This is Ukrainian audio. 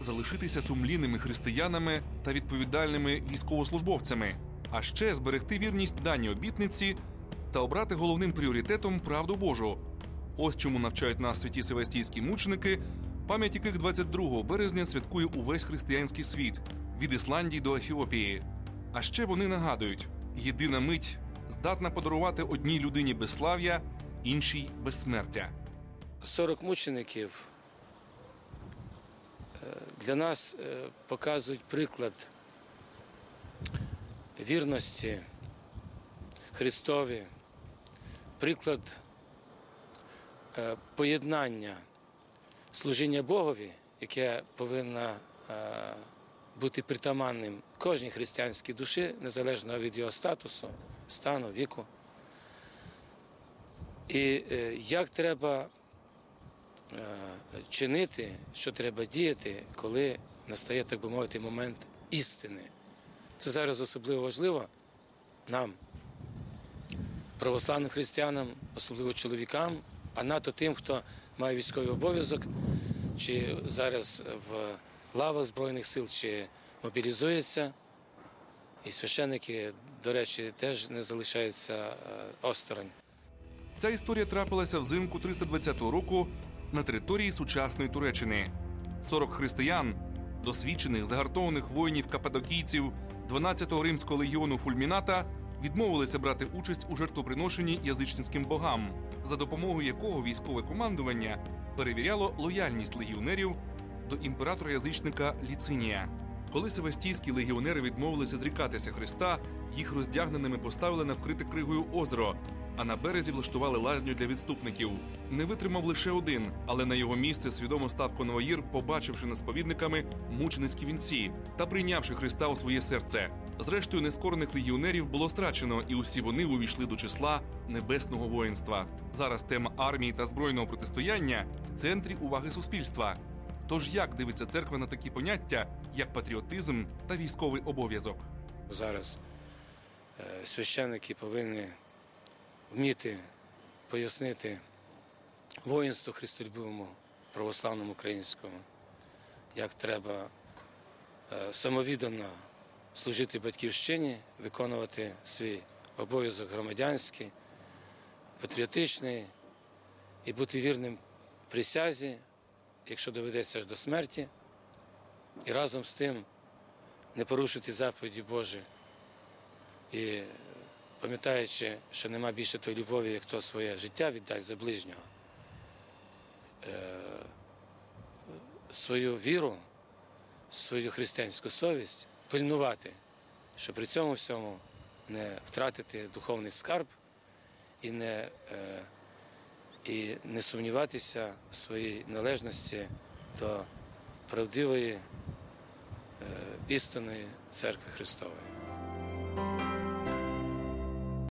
залишитися сумлінними християнами та відповідальними військовослужбовцями, а ще зберегти вірність даній обітниці та обрати головним пріоритетом правду Божу. Ось чому навчають нас святі севастійські мученики, пам'ять яких 22 березня святкує увесь християнський світ від Ісландії до Ефіопії. А ще вони нагадують: єдина мить здатна подарувати одній людині безслав'я, іншій безсмертя. 40 мучеників для нас е, показують приклад вірності Христові, приклад е, поєднання служіння Богові, яке повинно е, бути притаманним кожній християнській душі, незалежно від його статусу, стану, віку. І як треба чинити, що треба діяти, коли настає, так би мовити, момент істини. Це зараз особливо важливо нам, православним християнам, особливо чоловікам, а НАТО тим, хто має військовий обов'язок, чи зараз в лавах Збройних сил, чи мобілізується. І священники, до речі, теж не залишаються е, осторонь. Ця історія трапилася взимку 320 року на території сучасної Туреччини. 40 християн, досвідчених загартованих воїнів кападокійців 12-го римського легіону Фульміната, відмовилися брати участь у жертвоприношенні язичницьким богам, за допомогою якого військове командування перевіряло лояльність легіонерів до імператора язичника Ліцинія. Коли севастійські легіонери відмовилися зрікатися Христа, їх роздягненими поставили на вкрите кригою озеро, а на березі влаштували лазню для відступників. Не витримав лише один, але на його місце свідомо став конвоїр, побачивши над сповідниками мученицькі вінці та прийнявши Христа у своє серце. Зрештою, нескорених легіонерів було страчено, і усі вони увійшли до числа небесного воїнства. Зараз тема армії та збройного протистояння в центрі уваги суспільства. Тож як дивиться церква на такі поняття, як патріотизм та військовий обов'язок? Зараз е, священники повинні вміти пояснити воїнству христолюбивому, православному українському, як треба е, самовіддано служити батьківщині, виконувати свій обов'язок громадянський, патріотичний і бути вірним присязі, якщо доведеться аж до смерті, і разом з тим не порушити заповіді Божі. І пам'ятаючи, що нема більше тої любові, як хто своє життя віддасть за ближнього, е, свою віру, свою християнську совість пильнувати, щоб при цьому всьому не втратити духовний скарб і не, е, і не сумніватися в своїй належності до правдивої е, істинної церкви Христової.